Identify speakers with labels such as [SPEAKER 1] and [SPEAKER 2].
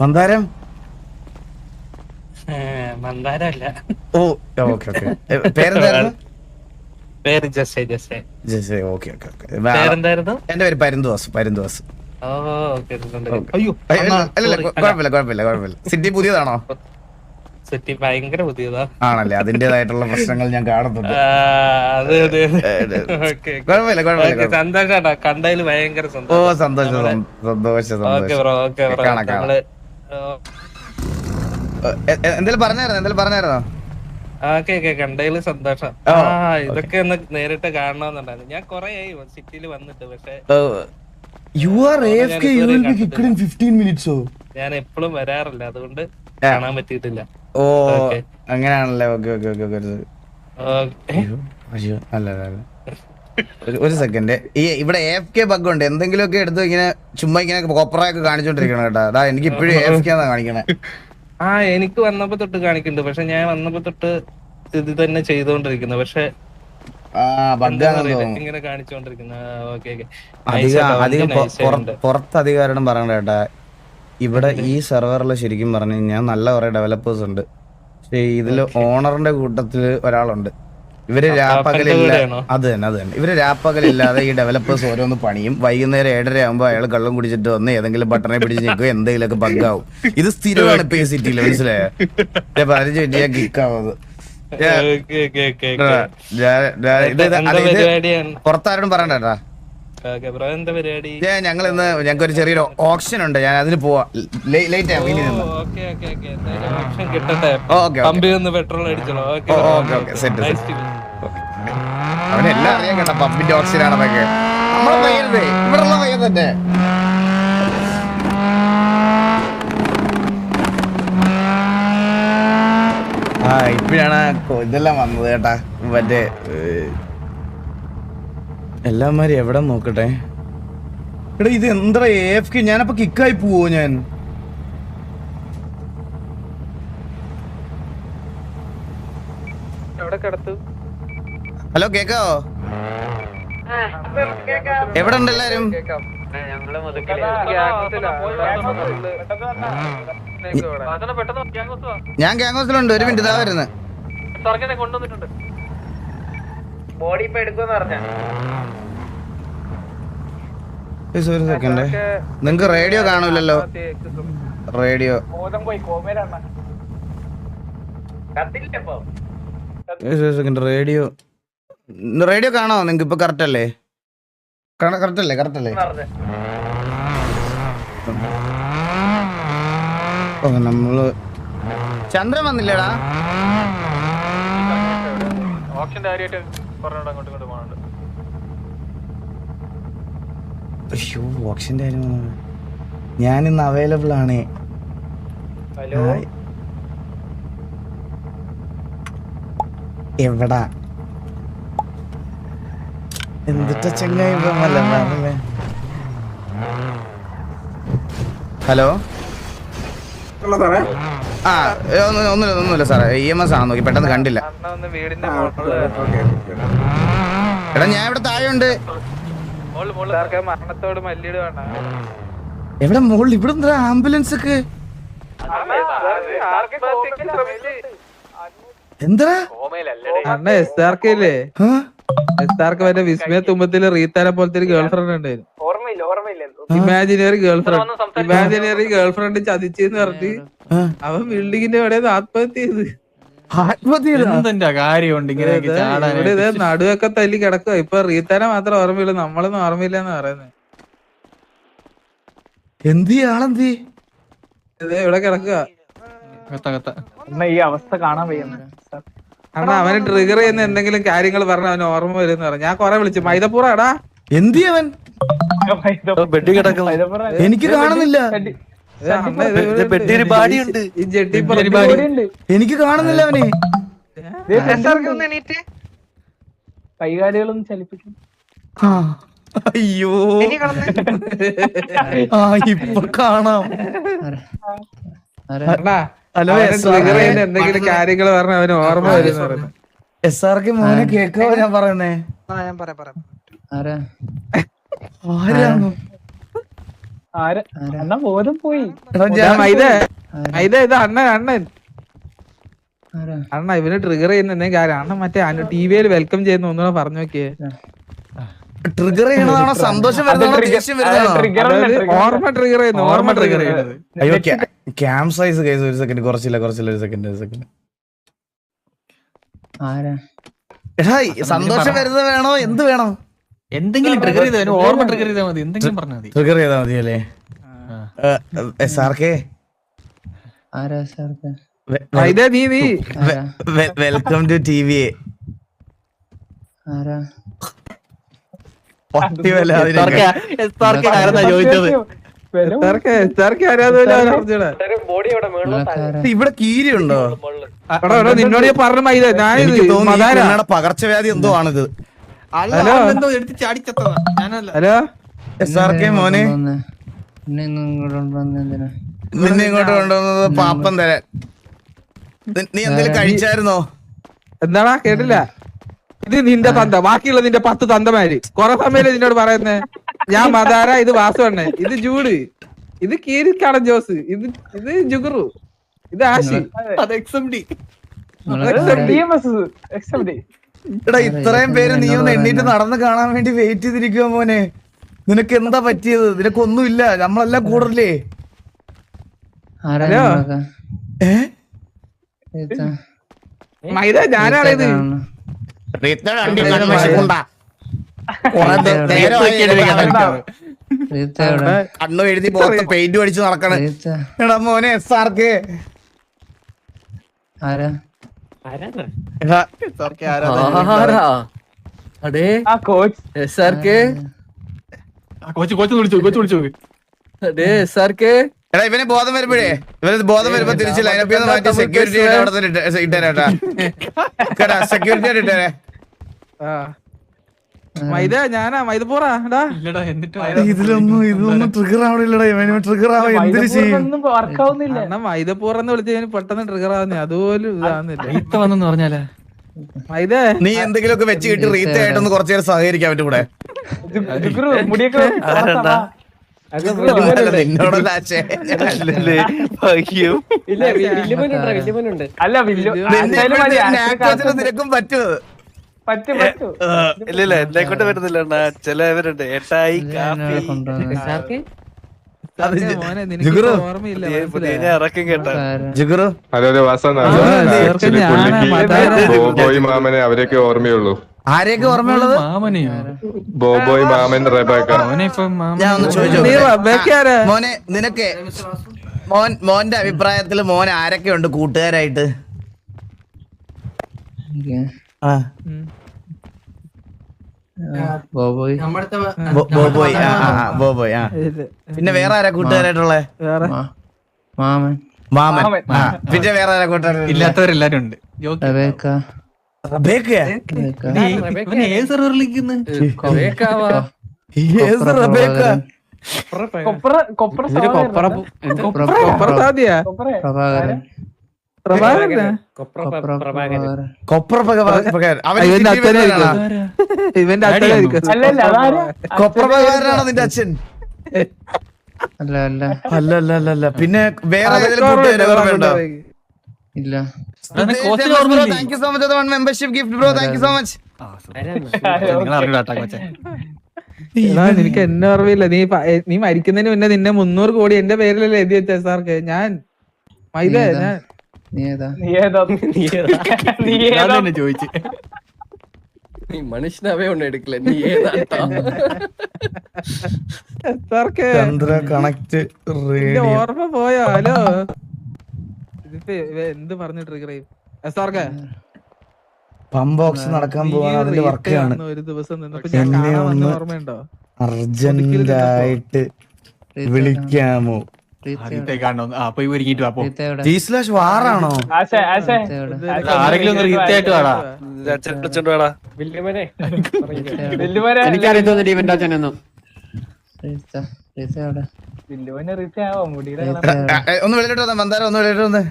[SPEAKER 1] മന്ദാരം?
[SPEAKER 2] മന്ദാരല്ല.
[SPEAKER 1] ഓ okay okay. പേരെന്തായിരുന്നു?
[SPEAKER 2] പേര് ജസേ ജസേ.
[SPEAKER 1] ജസേ ഓക്കെ ഓക്കെ ഓക്കെ.
[SPEAKER 2] പേരെന്തായിരുന്നു?
[SPEAKER 1] എന്റെ പേര് പരുന്തുവാസ് പരുന്തുവാസ്.
[SPEAKER 2] ഓ അയ്യോ
[SPEAKER 1] അല്ലല്ല കുഴപ്പമില്ല കുഴപ്പമില്ല കുഴപ്പമില്ല സിറ്റി പുതിയതാണോ?
[SPEAKER 2] സെറ്റി ഭയങ്കര പുതിയതാ.
[SPEAKER 1] ആണല്ലേ അതിന്റേതായിട്ടുള്ള പ്രശ്നങ്ങൾ ഞാൻ കാണുന്നുണ്ട്.
[SPEAKER 2] സന്തോഷാട്ടാ. കണ്ടതിൽ ഭയങ്കര
[SPEAKER 1] ഓ
[SPEAKER 2] സന്തോഷം
[SPEAKER 1] സന്തോഷം സം- സന്തോഷം സന്തോഷം
[SPEAKER 2] ബ്രോ ഓക്കെ ബ്രോ.
[SPEAKER 1] കാണാം, കാണാം.
[SPEAKER 2] നമ്മൾ ഓ,
[SPEAKER 1] എ- എ- എന്തേലും പറഞ്ഞായിരുന്നോ? എന്തെങ്കിലും പറഞ്ഞായിരുന്നോ?
[SPEAKER 2] കണ്ടതിൽ സന്തോഷം. ആ ഇതൊക്കെ ഒന്ന് നേരിട്ട് കാണണമെന്നുണ്ടായിരുന്നു ഞാൻ കൊറേ ആയി സിറ്റിയിൽ വന്നിട്ട് പക്ഷെ
[SPEAKER 1] you are A F K you will be kicked in 15 മിനിറ്റ്സോ
[SPEAKER 2] ഞാൻ എപ്പോഴും വരാറില്ല. അതുകൊണ്ട് കാണാൻ പറ്റിയിട്ടില്ല.
[SPEAKER 1] ഓ. അങ്ങനെയാണല്ലേ? ഓക്കെ ഓക്കേ ഓക്കേ അല്ല അല്ല. ഒരു സെക്കൻഡ് ഈ ഇവിടെ എഫ് കെ ബഗ് ഉണ്ട്. എന്തെങ്കിലുമൊക്കെ എടുത്ത് ഇങ്ങനെ ചുമ്മാ ഇങ്ങനെ കൊപ്രയൊക്കെ കാണിച്ചോണ്ടിരിക്കണം കേട്ടോ. അതാ എനിക്ക് ഇപ്പോഴും എഫ് കെ കാണിക്കണേ?
[SPEAKER 2] ആ എനിക്ക് വന്നപ്പോ തൊട്ട് കാണിക്കുന്നുണ്ട്. പക്ഷെ ഞാൻ വന്നപ്പോ തൊട്ട് ഇത് തന്നെ ചെയ്തോണ്ടിരിക്കുന്നത് പക്ഷെ
[SPEAKER 1] പുറത്ത് അധികാരം പറയണ്ട കേട്ടാ. ഇവിടെ ഈ സെർവറിൽ ശരിക്കും പറഞ്ഞു കഴിഞ്ഞാൽ നല്ല കുറെ ഡെവലപ്പേഴ്സ് ഉണ്ട്. പക്ഷേ ഇതിൽ ഓണറിന്റെ കൂട്ടത്തിൽ ഒരാളുണ്ട്. ഇവർ രാപ്പകലില്ല? അത് തന്നെ അത് തന്നെ. ഇവർ രാപ്പകലില്ലാതെ ഈ ഡെവലപ്പേഴ്സ് ഓരോന്ന് പണിയും വൈകുന്നേരം ഏഴര ആകുമ്പോ അയാൾ കള്ളം കുടിച്ചിട്ട് വന്ന് ഏതെങ്കിലും ബട്ടണെ പിടിച്ച് നിൽക്കും എന്തെങ്കിലുമൊക്കെ ബഗ്ഗാവും ഇത് സ്ഥിരമാണ് ഇപ്പൊ ഈ സിറ്റിയിൽ മനസ്സിലായോ? പതിനഞ്ച് മിനിറ്റ് ഞാൻ
[SPEAKER 2] കിക്കാവുന്നത്
[SPEAKER 1] പുറത്താരോടും പറയണ്ട ഞങ്ങൾ ഇന്ന് ഞങ്ങൾക്ക് ഒരു ചെറിയൊരു ഓപ്ഷൻ ഉണ്ട്. ഞാൻ അതിന് പോവാ. ലേറ്റ് ആവും ഇനി. അവനെല്ലാം അറിയാൻ കേട്ടോ പമ്പിന്റെ ഓപ്ഷൻ ആണെന്നൊക്കെ നമ്മളെ പയ്യൻ തന്നെ. ആ ഇപ്പഴാണ് ഇതെല്ലാം വന്നത് കേട്ടാ. മറ്റേ എല്ലാമാരും എവിടെ നോക്കട്ടെ? എടാ ഇത് എന്താ എഫ് കെ ഞാനപ്പോ കിക്കായി പോവോ ഞാൻ?
[SPEAKER 2] എവിടെ കിടത്തു?
[SPEAKER 1] ഹലോ കേക്കാവോ? എവിടെ ഉണ്ട് എല്ലാരും? ഞാൻ ഗ്യാങ് ഒരു മിനിറ്റ് ഇതാ വരുന്നത്
[SPEAKER 2] കൊണ്ടുവന്നിട്ടുണ്ട്.
[SPEAKER 3] ബോഡി ഇപ്പൊ എടുക്കുമെന്ന് പറഞ്ഞ?
[SPEAKER 1] ഒരു സെക്കൻഡ് നിങ്ങക്ക് റേഡിയോ കാണൂലല്ലോ. റേഡിയോ സെക്കൻഡ് റേഡിയോ റേഡിയോ കാണോ? നിങ്ങക്ക് ഇപ്പൊ കറക്റ്റ് അല്ലേ? കറക്റ്റ് അല്ലേ കറക്റ്റ് അല്ലേ? ഓ നമ്മൾ ചന്ദ്രൻ വന്നില്ലേടാ.
[SPEAKER 2] ഓപ്ഷൻ കാര്യമായിട്ട് പറഞ്ഞോണ്ട് അങ്ങോട്ട് ഇങ്ങോട്ട് പോകണുണ്ട്
[SPEAKER 1] അയ്യോ ഓപ്ഷന്റെ കാര്യം പറഞ്ഞത്. ഞാൻ ഇന്ന് അവൈലബിൾ ആണ്
[SPEAKER 3] ഹലോ.
[SPEAKER 1] എവിടാ എന്തിട്ട ചെങ്ങായി. ഹലോ ആ ഒന്നുമില്ല ഒന്നുമില്ല സാറേ. ഇ എം എസ് ആണോ നോക്കി. പെട്ടെന്ന് കണ്ടില്ല. എടാ ഞാൻ ഇവിടെ താഴെ ഉണ്ട് എവിടെ മോളിൽ ഇവിടെ എന്താ ആംബുലൻസ് ഒക്കെ എന്താ
[SPEAKER 4] അണ്ണ എസ് ആർ കെ? എസ് മറ്റേ വിസ്മയ തുമ്പത്തിൽ റീത്താനെ പോലത്തെ ഒരു ഗേൾ ഫ്രണ്ട് ഉണ്ടായിരുന്നു imaginary girlfriend imaginary girl friend ചതിച്ചെന്ന് പറഞ്ഞ്
[SPEAKER 1] ആ.
[SPEAKER 4] അവൻ ബിൽഡിങ്ങിന്റെ ഇവിടെ ആത്മഹത്യ ചെയ്ത്. ഇവിടെ നടുവൊക്കെ തല്ലി കിടക്കുക ഇപ്പൊ റീത്താനെ മാത്രം ഓർമ്മയില്ല നമ്മളൊന്നും ഓർമ്മയില്ല എന്ന് പറയുന്നത്
[SPEAKER 1] എന്ത് ആളെന്ത്
[SPEAKER 4] ഇവിടെ കിടക്കുക
[SPEAKER 3] ഈ അവസ്ഥ കാണാൻ
[SPEAKER 4] അണ്ണാ അവന് ട്രിഗർ ചെയ്യുന്ന എന്തെങ്കിലും കാര്യങ്ങൾ പറഞ്ഞ അവന് ഓർമ്മ വരും പറഞ്ഞു. ഞാൻ കൊറേ വിളിച്ചു. മൈദപ്പൂറ എടാ.
[SPEAKER 1] എന്ത് ചെയ്യ അവൻ?
[SPEAKER 5] ബെഡ് കിടക്കുന്നു.
[SPEAKER 1] എനിക്ക് കാണുന്നില്ല.
[SPEAKER 5] ബാഡിയുണ്ട്
[SPEAKER 1] എനിക്ക് കാണുന്നില്ല അവനെ.
[SPEAKER 3] കൈകാലികളും ചലിപ്പിക്കും.
[SPEAKER 1] ആ. അയ്യോ. ആ ഇപ്പൊ കാണാം. ഹലോ
[SPEAKER 4] എസ് എന്തെങ്കിലും കാര്യങ്ങൾ പറഞ്ഞ അവന് ഓർമ്മ വരും എന്ന് ആർക്ക്
[SPEAKER 1] എസ് ആർ കെ മോനെ കേക്കാവോ ഞാൻ പറയുന്നേ പറയാം.
[SPEAKER 3] ആര്? ബോധം പോയി.
[SPEAKER 4] ഇത് അണ്ണൻ അണ്ണൻ. അണ്ണ ഇവന് ട്രിഗർ ചെയ്യുന്ന എന്തെങ്കിലും കാര്യം. അണ്ണൻ മറ്റേ ടി വിയിൽ വെൽക്കം ചെയ്യുന്ന ഒന്നുകൂടെ പറഞ്ഞു നോക്കിയേ.
[SPEAKER 1] ട്രിഗർ ചെയ്യണതാണോ? സന്തോഷം
[SPEAKER 4] ഓർമ്മ ട്രിഗർ ചെയ്യുന്നു ഓർമ്മ ട്രിഗർ ചെയ്യുന്നത്.
[SPEAKER 1] അയ്യോ ക്യാമ്പ് സൈസ് കേസ് ഒരു സെക്കൻഡ് കുറച്ചില്ല കുറച്ചില്ല ഒരു സെക്കൻഡ് ഒരു സെക്കൻഡ് സന്തോഷം വരുന്നത് വേണോ? എന്ത് വേണോ?
[SPEAKER 5] എന്തെങ്കിലും ട്രിഗർ ചെയ്താൽ ഓർമ്മ ട്രിഗർ ചെയ്താൽ മതി. എന്തെങ്കിലും പറഞ്ഞാൽ മതി.
[SPEAKER 1] ട്രിഗർ ചെയ്താൽ എസ് ആർ
[SPEAKER 4] കെ നീ
[SPEAKER 1] വെൽക്കം ടു ടി വി ഇവിടെ കീരി ഉണ്ടോ
[SPEAKER 4] എടാ എടാ നിന്നോട് പറഞ്ഞ
[SPEAKER 1] പകർച്ചവ്യാധി എന്തോ ആണിത്.
[SPEAKER 4] ഹലോ?
[SPEAKER 1] എസ് ആർ കെ മോനെ. നിന്നെ ഇങ്ങോട്ട് കൊണ്ടുവന്നത് പാപ്പം തരാൻ. നി- എന്തെങ്കിലും കഴിച്ചായിരുന്നോ?
[SPEAKER 4] എന്താടാ കേട്ടില്ല? ഇത് നിന്റെ തന്ത ബാക്കിയുള്ള നിന്റെ പത്ത് തന്തമാര്. കൊറേ സമയം നിന്നോട് പറയുന്നേ. ഞാൻ മദാര ഇത് വാസുവണ്ണേ ഇത് ജൂഡ്. ഇത് കീരിക്കാടൻ ജോസ്. ഇത് ഇത് ജുഗുറു. ഇത് ആഷി
[SPEAKER 5] അത് എക്സ് എം ഡി.
[SPEAKER 1] എടാ ഇത്രയും പേര് നീ ഒന്ന് എണ്ണീട്ട് നടന്ന് കാണാൻ വേണ്ടി വെയിറ്റ് ചെയ്തിരിക്കുക മോനെ. നിനക്ക് എന്താ പറ്റിയത്? നിനക്കൊന്നുമില്ല നമ്മളെല്ലാം കൂടല്ലേ?
[SPEAKER 4] ഹലോ? മൈദ ഞാനാണ് ഇത്?
[SPEAKER 1] കുറെ ദേ- നേരമായി കണ്ണു എഴുതി പുറത്ത് പെയിന്റ് അടിച്ച് നടക്കണേ. എടാ മോനെ എസ് ആർക്ക് കെ
[SPEAKER 6] അടേ.
[SPEAKER 3] ആ കോച്ച്.
[SPEAKER 6] എസ് ആർ കെ
[SPEAKER 5] കൊച്ചു കൊച്ചു വിളിച്ചു കൊച്ചു വിളിച്ചു.
[SPEAKER 6] അടേ എസ് ആർ കെ
[SPEAKER 1] എടാ ഇവന് ബോധം വരുമ്പോഴേ ഇവന് ബോധം വരുമ്പോ തിരിച്ച് ലൈനപ്പിൽ നിന്ന് മാറ്റി സെക്യൂരിറ്റി അവിടെ തന്നെ ഇട്ടേ- സെക്യൂരിറ്റി ആയിട്ട് ഇട്ടേരെ.
[SPEAKER 4] ആ. മൈദ ഞാനാ മൈദ പോറാ
[SPEAKER 5] ഇല്ലടാ എന്നിട്ട്
[SPEAKER 1] ഇതിലൊന്നും ഇതൊന്നും ട്രിഗർ ആവണില്ലടാ ഇവന് ട്രിഗർ ആവാൻ എന്തിനു ചെയ്യും?
[SPEAKER 4] അണ്ണ മൈദപ്പൂറെന്ന് വിളിച്ച് പെട്ടെന്ന് ട്രിഗർ ആവുന്നേ അതുപോലും ഇതാവുന്നില്ല.
[SPEAKER 5] ഈത്ത വന്നെന്ന് പറഞ്ഞാലേ?
[SPEAKER 4] മൈദ.
[SPEAKER 1] നീ എന്തെങ്കിലുമൊക്കെ വെച്ച് കിട്ടി റീത്ത ആയിട്ടൊന്ന് കുറച്ചു നേരം സഹകരിക്കാൻ പറ്റും കൂടെ നിനക്കും പറ്റും
[SPEAKER 3] പറ്റും പറ്റും.
[SPEAKER 7] ഇല്ലില്ല എന്നെ കൊണ്ട് വരുന്നില്ല അണ്ണാ ചിലവരുണ്ട്. ഏട്ടായി കാപ്പി.
[SPEAKER 8] മാമനെ അവരൊക്കെ ഓർമ്മയുള്ളൂ.
[SPEAKER 1] ആരെയൊക്കെ ഓർമ്മയുള്ളത്?
[SPEAKER 5] മാമനെയോ?
[SPEAKER 8] ബോബോയ് മാമൻ റെബേക്ക.
[SPEAKER 1] ഞാൻ ഒന്ന് ചോദിച്ചു? മോനെ നിനക്ക് മോൻ മോന്റെ അഭിപ്രായത്തിൽ മോൻ ആരൊക്കെ ഉണ്ട് കൂട്ടുകാരായിട്ട് ആ.
[SPEAKER 4] ഉം.
[SPEAKER 1] ബോ- ബോബോയ്. ആ ബോബോയ് ആ. പിന്നെ വേറെ ആരാ കൂട്ടുകാരായിട്ടുള്ളത്
[SPEAKER 4] വേറെ.
[SPEAKER 1] മാമൻ.
[SPEAKER 3] മാമൻ.
[SPEAKER 1] ആ പിന്നെ വേറെ ആരാ കൂട്ടുകാരായിട്ടുള്ളത്
[SPEAKER 5] ഇല്ലാത്തവരെല്ലാരും ഉണ്ട്. ഏത്
[SPEAKER 1] റബേക്ക.
[SPEAKER 3] കൊപ്ര കൊപ്ര കൊപ്പറ
[SPEAKER 4] കൊപ്പറ
[SPEAKER 3] കൊപ്ര
[SPEAKER 4] കൊപ്പറ
[SPEAKER 1] കൊപ്ര പക-
[SPEAKER 3] അല്ല അല്ല
[SPEAKER 1] നിന്റെ അച്ഛൻ. അല്ല അല്ല. അല്ല അല്ല പിന്നെ വേറെ
[SPEAKER 5] ഇല്ല?
[SPEAKER 1] Thank you so much one membership gift bro thank you so much
[SPEAKER 4] നിനക്ക് എന്നെ ഓർമ്മയില്ല. നീ നീ മരിക്കുന്നതിന് മുന്നേ നിന്നെ മുന്നൂറ് കോടി എന്റെ പേരിലല്ലേ എഴുതി വെച്ച സാർക്ക്. ഞാൻ മൈദ ഞാൻ
[SPEAKER 5] ചോദിച്ചു.
[SPEAKER 6] നീ മനുഷ്യനാവേ ഒന്ന് നീ ഏതാ
[SPEAKER 1] ചന്ദ്ര കണക്ട്
[SPEAKER 4] ഓർമ്മ പോയോ? ഹലോ? ഇതിപ്പോ എന്ത് പറഞ്ഞു ട്രിഗർ ചെയ്യും? സാർക്ക്
[SPEAKER 1] പമ്പ് ബോക്സ് നടക്കാൻ പോവാൻ അതിന്റെ വർക്കാണ്
[SPEAKER 4] ഒരു ദിവസം നിന്നപ്പോ ഓർമ്മയുണ്ടോ?
[SPEAKER 1] അർജന്റായിട്ട് വിളിക്കാമോ?
[SPEAKER 3] ആശ
[SPEAKER 5] ആരെങ്കിലും വാടാ.
[SPEAKER 6] ഇവന്റെ അച്ഛനൊന്നും.
[SPEAKER 1] ഒന്ന് വെളിയിലോട്ട് വന്നേ മന്ദാരം ഒന്ന് വെളിയിലോട്ട് വന്നേ.